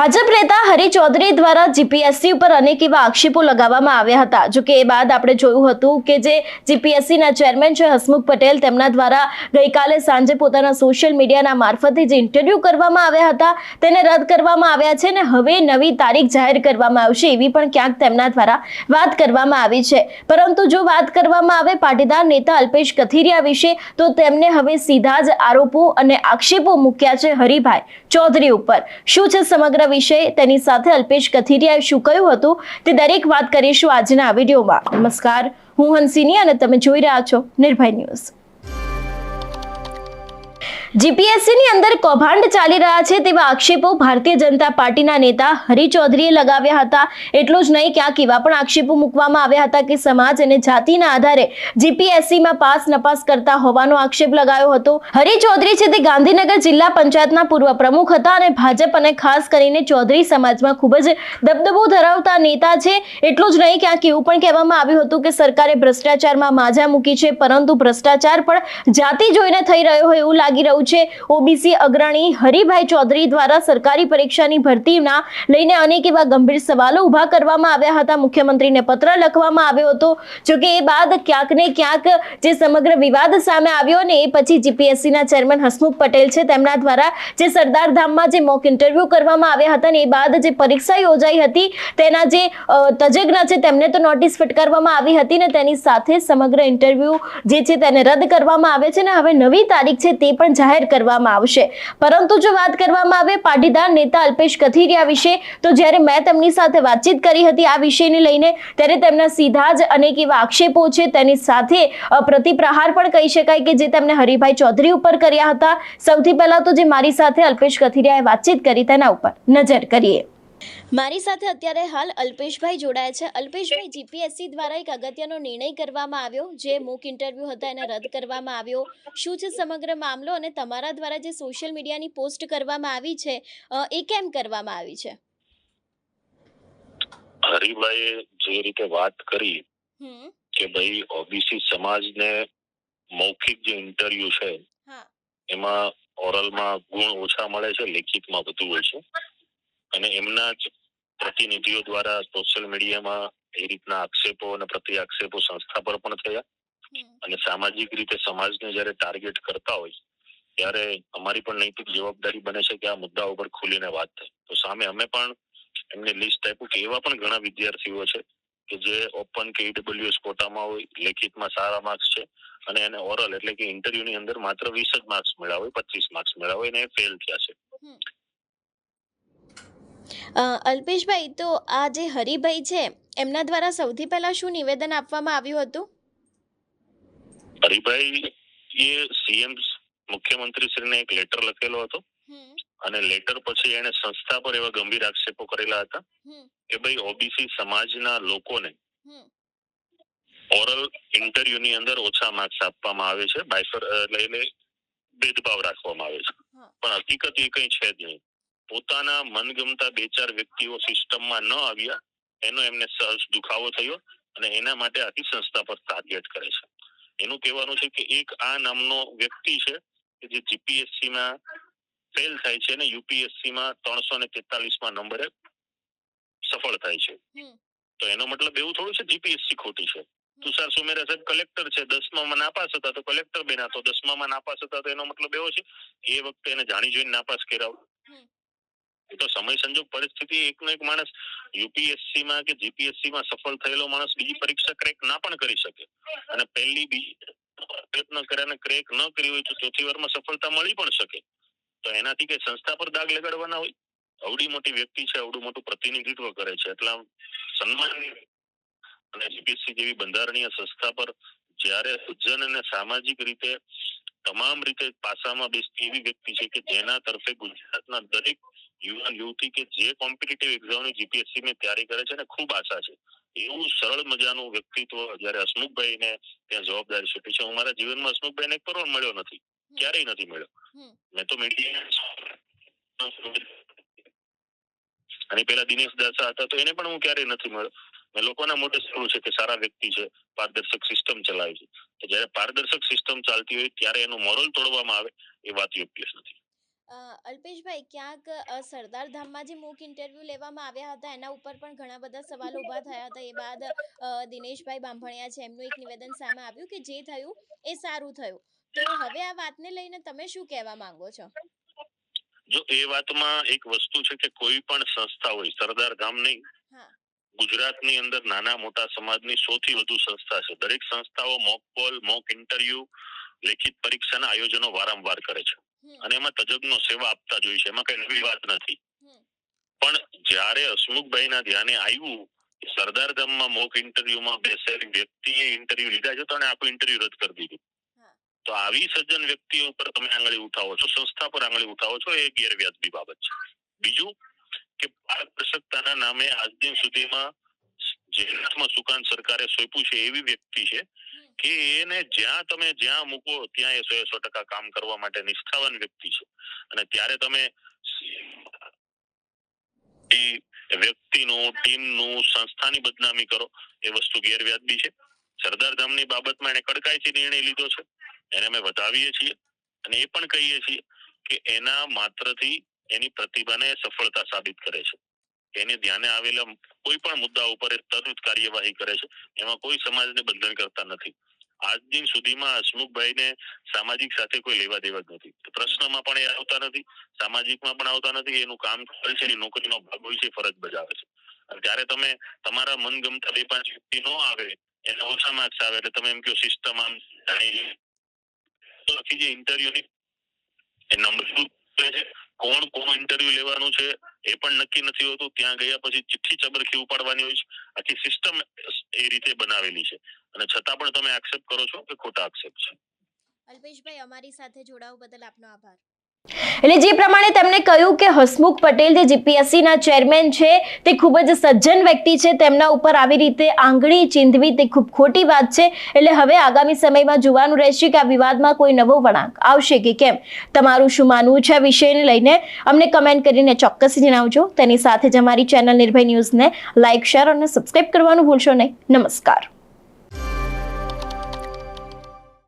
ભાજપ નેતા હરી ચૌધરી દ્વારા જીપીએસસી ઉપર અનેક એવા આક્ષેપો લગાવવામાં આવ્યા હતા. જો કે એ બાદ આપણે જોયું હતું કે જે જીપીએસસીના ચેરમેન છે હસમુખ પટેલ તેમના દ્વારા ગઈકાલે સાંજે પોતાના સોશિયલ મીડિયાના મારફતે જે ઇન્ટરવ્યૂ કરવામાં આવ્યા હતા તેને રદ કરવામાં આવ્યા છે અને હવે નવી તારીખ જાહેર કરવામાં આવશે એવી પણ ક્યાંક તેમના દ્વારા વાત કરવામાં આવી છે. પરંતુ જો વાત કરવામાં આવે પાટીદાર નેતા અલ્પેશ કથિરિયા વિશે, તો તેમને હવે સીધા જ આરોપો અને આક્ષેપો મૂક્યા છે હરિભાઈ ચૌધરી ઉપર. શું છે સમગ્ર વિષય તેની સાથે અલ્પેશ કથિરિયાએ શું કહ્યું હતું તે દરેક વાત કરીશું આજના આ વિડીયોમાં. નમસ્કાર, હું હંસિની અને તમે જોઈ રહ્યા છો નિર્ભય ન્યૂઝ. જીપીએસસી ની અંદર કૌભાંડ ચાલી રહ્યા છે તેવા આક્ષેપો ભારતીય જનતા પાર્ટીના નેતા હરી ચૌધરીએ લગાવ્યા હતા. એટલું જ નહીં, ક્યાંક એવા પણ આક્ષેપો મૂકવામાં આવ્યા હતા કે સમાજ અને જાતિના આધારે જીપીએસસીમાં પાસ નપાસ કરતા હોવાનો આક્ષેપ લગાયો હતો. હરી ચૌધરી છે તે ગાંધીનગર જિલ્લા પંચાયતના પૂર્વ પ્રમુખ હતા અને ભાજપ અને ખાસ કરીને ચૌધરી સમાજમાં ખૂબ જ દબદબો ધરાવતા નેતા છે. એટલું જ નહીં, ક્યાંક એવું પણ કહેવામાં આવ્યું હતું કે સરકારે ભ્રષ્ટાચારમાં માજા મૂકી છે, પરંતુ ભ્રષ્ટાચાર પણ જાતિ જોઈને થઈ રહ્યો હોય એવું લાગી રહ્યું છે. ઓબીસી અગ્રણી હરિભાઈ ચૌધરી દ્વારા સરકારી પરીક્ષાની ભરતીના લઈને અનેક એવા ગંભીર સવાલો ઊભા કરવામાં આવ્યા હતા. મુખ્યમંત્રીને પત્ર લખવામાં આવ્યો હતો જોકે એ બાદ ક્યાંક ને ક્યાંક જે સમગ્ર વિવાદ સામે આવ્યો ને એ પછી જીપીએસસીના ચેરમેન હસમુખ પટેલ છે તેમના દ્વારા જે સરદાર ધામમાં જે મોક ઇન્ટરવ્યૂ કરવામાં આવ્યા હતા ને એ બાદ જે પરીક્ષા યોજાઈ હતી તેના જે તજજ્ઞ છે તેમને તો નોટિસ ફટકારવામાં આવી હતી ને તેની સાથે સમગ્ર ઇન્ટરવ્યૂ જે છે તેને રદ કરવામાં આવે છે ને હવે નવી તારીખ છે તે પણ જાહેર કરવામાં આવશે. પરંતુ જો વાત કરવામાં આવે, પાટીદાર નેતા અલ્પેશ કથિરિયા વિશે, તો જ્યારે મેં તેમની સાથે વાતચીત કરી હતી આ વિષયને લઈને, ત્યારે તેમના સીધા જ અનેક એવા આક્ષેપો છે. તેની સાથે પ્રતિપ્રહાર પણ કહી શકાય કે જે તેમણે હરિભાઈ ચૌધરી ઉપર કર્યા હતા. સૌથી પહેલા તો જે મારી સાથે અલ્પેશ કથિરિયાએ વાતચીત કરી, તેના ઉપર નજર કરીએ. મારી સાથે અત્યારે હાલ અલ્પેશભાઈ જોડાયા છે. અલ્પેશભાઈ જીપીએસસી દ્વારા એક અગત્યનો નિર્ણય કરવામાં આવ્યો. જે મૂક ઇન્ટરવ્યૂ હતા એને રદ કરવામાં આવ્યો. શું છે સમગ્ર મામલો અને તમારા દ્વારા જે સોશિયલ મીડિયાની પોસ્ટ કરવામાં આવી છે એ કેમ કરવામાં આવી છે? હરિભાઈએ જે રીતે વાત કરી કે ભાઈ ઓબીસી સમાજને મૌખિક જે ઇન્ટરવ્યુ છે હા. એમાં ઓરલમાં ગુણ ઓછા મળે છે લેખિતમાં વધુ હોય છે. અને એમના જ પ્રતિનિધિઓ દ્વારા સોશિયલ મીડિયામાં એ રીતના આક્ષેપો અને પ્રતિ આક્ષેપો સંસ્થા પર પણ થયા. અને સામાજિક રીતે સમાજને જ્યારે ટાર્ગેટ કરતા હોય ત્યારે અમારી પણ નૈતિક જવાબદારી બને છે કે આ મુદ્દા ઉપર ખુલીને વાત થાય. તો સામે અમે પણ એમને લિસ્ટ આપ્યું કે એવા પણ ઘણા વિદ્યાર્થીઓ છે કે જે ઓપન કે ઈડબ્લ્યુએસ કોટામાં હોય લેખિતમાં સારા માર્ક્સ છે અને એને ઓરલ એટલે કે ઇન્ટરવ્યુ ની અંદર માત્ર વીસ જ માર્ક્સ મળ્યા હોય પચીસ માર્ક્સ મળ્યા હોય અને એ ફેલ થયા છે. અલ્પેશભાઈ તો આ જે હરિભાઈ છે એમના દ્વારા સૌથી પહેલા શું નિવેદન આપવામાં આવ્યું હતું? હરિભાઈ એ સીએમ મુખ્યમંત્રી શ્રીને એક લેટર લખેલો હતો. અને લેટર પછી એને સંસ્થા પર એવા ગંભીર આક્ષેપો કરેલા હતા કે ભાઈ ઓબીસી સમાજના લોકોને ઓરલ ઇન્ટરવ્યુ ની અંદર ઓછા માર્ક્સ આપવામાં આવે છે. બાયફર એટલે ભેદભાવ રાખવામાં આવે છે. પણ હકીકત એ કઈ છે જ નહીં. પોતાના મનગમતા બે ચાર વ્યક્તિઓ સિસ્ટમમાં ન આવ્યા એનો એમને સહજ દુખાવો થયો અને એના માટે આખી સંસ્થા પર ટાર્ગેટ કરે છે. એનું કહેવાનું છે કે એક આ નામનો વ્યક્તિ છે કે જે જીપીએસસી માં ફેલ થાય છે અને યુપીએસસી માં ત્રણસો ને તેતાલીસમાં નંબરે સફળ થાય છે. તો એનો મતલબ એવું થોડું છે જીપીએસસી ખોટી છે. તુષાર સુમેરા સાહેબ કલેક્ટર છે દસમામાં નાપાસ હતા તો કલેક્ટર બેના તો દસમામાં નાપાસ હતા તો એનો મતલબ એવો છે એ વખતે એને જાણી જોઈને નાપાસ કર્યા. હમ. એ તો સમય સંજોગ પરિસ્થિતિ એકનો એક માણસ યુપીએસસી માં કે જીપીએસસી માં સફળ થયેલો માણસ બીજી પરીક્ષા ક્રેક ના પણ કરી શકે. અને પહેલી બીજી પ્રયત્ન કર્યા ક્રેક ન કરી હોય તો ચોથી વારમાં સફળતા મળી પણ શકે. તો એનાથી કઈ સંસ્થા પર દાગ લગાડવાના હોય? અવડી મોટી વ્યક્તિ છે, અવડું મોટું પ્રતિનિધિત્વ કરે છે. એટલા સન્માન અને જીપીએસસી જેવી બંધારણીય સંસ્થા પર જ્યારે સજ્જન અને સામાજિક રીતે તમામ રીતે પાસામાં બેસતી એવી વ્યક્તિ છે કે જેના તરફે ગુજરાતના દરેક યુવાન યુવતી કે જે કોમ્પિટિટિવ એક્ઝામની જીપીએસસી ની તૈયારી કરે છે ને ખૂબ આશા છે. એવું સરળ મજાનું વ્યક્તિત્વ જયારે હસમુખભાઈ ને ત્યાં જવાબદારી સોંપી છે. હું મારા જીવનમાં હસમુખભાઈને એક કરોડ મળ્યો નથી. ક્યારેય નથી મળ્યો. મેં તો મીડિયા અને પેલા દિનેશ દાસા હતા તો એને પણ હું ક્યારેય નથી મળ્યો. મેં લોકોના મોટે સારું છે કે સારા વ્યક્તિ છે પારદર્શક સિસ્ટમ ચલાવે છે. જયારે પારદર્શક સિસ્ટમ ચાલતી હોય ત્યારે એનું મોરલ તોડવામાં આવે એ વાત યોગ્ય નથી. અલ્પેશભાઈ ક્યાંક સરદાર ધામમાં જે મૂક ઇન્ટરવ્યૂ લેવામાં આવ્યા હતા એના ઉપર પણ ઘણા બધા સવાલો ઊભા થયા હતા. એ બાદ દિનેશભાઈ બાંભણિયા છે એમનું એક નિવેદન સામે આવ્યું કે જે થયું એ સારું થયું. તો હવે આ વાતને લઈને તમે શું કહેવા માંગો છો? જો એ વાતમાં એક વસ્તુ છે કે કોઈ પણ સંસ્થા હોય સરદાર ધામ નહીં. ગુજરાતની અંદર નાના મોટા સમાજની સૌથી વધુ સંસ્થા છે. દરેક સંસ્થાઓ મોક પોલ મોક ઇન્ટરવ્યુ લેખિત પરીક્ષાના આયોજનો વારંવાર કરે છે. અને એમાં તજજ્ઞો સેવા આપતા જોઈ છે એમાં કઈ નવી વાત નથી. પણ જ્યારે હસમુખભાઈના ધ્યાને આવ્યું સરદાર ધામમાં મોક ઇન્ટરવ્યુમાં બેસેલી વ્યક્તિએ ઇન્ટરવ્યુ લીધા છે તો અને આખું ઇન્ટરવ્યુ રદ કરી દીધું. તો આવી સજ્જન વ્યક્તિઓ ઉપર તમે આંગળી ઉઠાવો છો સંસ્થા પર આંગળી ઉઠાવો છો એ ગેરવ્યાજબી બાબત છે. બીજું કે પારદર્શકતાના નામે આજ દિન સુધીમાં જેનાથમાં સુકાન સરકારે સોંપ્યું છે એવી વ્યક્તિ છે કે એને જ્યાં તમે જ્યાં મૂકો, ત્યાં એ સો સો ટકા કામ કરવા માટે નિષ્ઠાવાન વ્યક્તિ છે. અને ત્યારે તમે વ્યક્તિનું, ટીમનું, સંસ્થાની બદનામી કરો, એ વસ્તુ ગેરવ્યાજબી છે. સરદાર ધામની બાબતમાં એને કડકાઈથી નિર્ણય લીધો છે. એને અમે વધાવીએ છીએ. અને એ પણ કહીએ છીએ કે એના માત્રથી એની પ્રતિભાને સફળતા સાબિત કરે છે. એને ધ્યાને આવેલા કોઈ પણ મુદ્દા ઉપર તરત કાર્યવાહી કરે છે. એમાં કોઈ સમાજને બંધન કરતા નથી. આજ દિન સુધીમાં હસમુખભાઈને સામાજિક સાથે કોઈ લેવા દેવા જ નથી. પ્રશ્નમાં પણ એ આવતા નથી, સામાજિકમાં પણ આવતા નથી, એનું કામ કરે છે નોકરીનો ભાગ હોય છે, ફરજ બજાવે છે. ત્યારે તમે તમારા મનગમતા બે પાંચ વ્યક્તિ ન આવે, એને ઓછા માર્ક્સ આવે, એટલે તમે એમ કહો સિસ્ટમ આમ જાણી જે ઇન્ટરવ્યુની એ નંબર ઇન્ટરવ્યુ લેવાનું છે, એ પણ નક્કી નથી હોતું. ત્યાં ગયા પછી ચિઠ્ઠી ચબરખી ઉપાડવાની હોય છે. આખી સિસ્ટમ એ રીતે બનાવેલી છે. અને છતાં પણ તમે એક્સેપ્ટ કરો છો કે ખોટા આક્ષેપ છે? અલ્પેશભાઈ, અમારી સાથે જોડાવ બદલ આપનો આભાર. એટલે જે પ્રમાણે તેમણે કહ્યું કે હસમુખ પટેલ જે જીપીએસસીના ચેરમેન છે, તે ખૂબ જ સજ્જન વ્યક્તિ છે, તેમના ઉપર આવી રીતે આંગળી ચીંધવી તે ખૂબ ખોટી વાત છે. એટલે હવે આગામી સમયમાં જોવાનું રહેશે કે આ વિવાદમાં કોઈ નવો વળાંક આવશે કે કેમ. તમારું શું માનવું છે આ વિષયને લઈને? અમને કમેન્ટ કરીને ચોક્કસ જણાવજો. તેની સાથે જ અમારી ચેનલ નિર્ભય ન્યૂઝને લાઇક શેર અને સબસ્ક્રાઇબ કરવાનું ભૂલશો નહીં. નમસ્કાર.